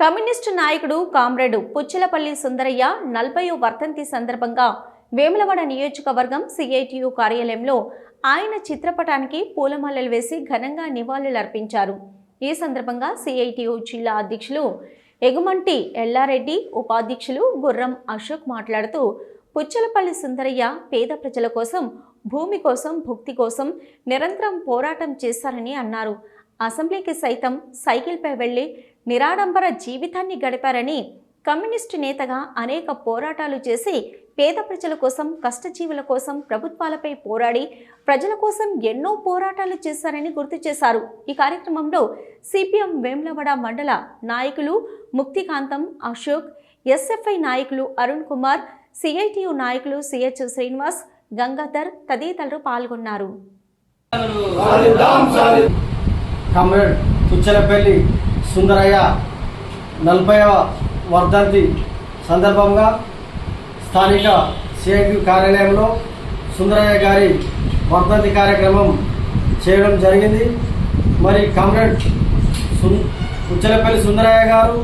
Communist నాయకుడు comrade Puchalapalli Sundarayya నలభై వర్ధంతి సందర్భంగా వేములవాడ నియోజకవర్గం సిఐటియు కార్యాలయంలో ఆయన చిత్రపటానికి పూలమాలలు వేసి ఘనంగా నివాళులర్పించారు. ఈ సందర్భంగా సిఐటియు జిల్లా అధ్యక్షులు ఎగుమంటి ఎల్లారెడ్డి ఉపాధ్యక్షులు గుర్రం అశోక్ మాట్లాడుతూ పుచ్చలపల్లి సుందరయ్య పేద ప్రజల కోసం భూమి కోసం భుక్తి కోసం నిరంతరం పోరాటం చేశారని అన్నారు. అసెంబ్లీకి సైతం సైకిల్పై వెళ్ళి నిరాడంబర జీవితాన్ని గడిపారని కమ్యూనిస్టు నేతగా అనేక పోరాటాలు చేసి పేద ప్రజల కోసం కష్టజీవుల కోసం ప్రభుత్వాలపై పోరాడి ప్రజల కోసం ఎన్నో పోరాటాలు చేశారని గుర్తు చేశారు. ఈ కార్యక్రమంలో సిపిఎం వేములవాడ మండల నాయకులు ముక్తికాంతం అశోక్ ఎస్ఎఫ్ఐ నాయకులు అరుణ్ కుమార్ సిఐటియు నాయకులు సిహెచ్ శ్రీనివాస్ గంగాధర్ తదితరులు పాల్గొన్నారు. కామ్రేడ్ పుచ్చలపల్లి సుందరయ్య నలభైవ వర్ధంతి సందర్భంగా స్థానిక సిఐక్యూ కార్యాలయంలో సుందరయ్య గారి వర్ధంతి కార్యక్రమం చేయడం జరిగింది. మరి కామ్రేడ్ సు పుచ్చలపల్లి సుందరయ్య గారు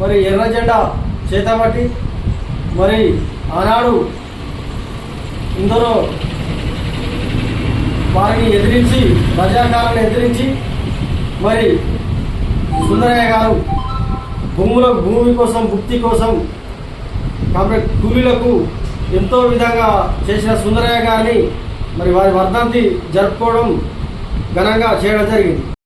మరి ఎర్ర జెండా చేతబట్టి మరి ఆనాడు ఇందరూ వారిని ఎదిరించి ప్రజాకాలను ఎదిరించి మరి సుందరయ్య గారు భూముల భూమి కోసం భుక్తి కోసం కాబట్టి కూలీలకు ఎంతో విధంగా చేసిన సుందరయ్య గారిని మరి వారి వర్ధంతి జరుపుకోవడం ఘనంగా చేయడం జరిగింది.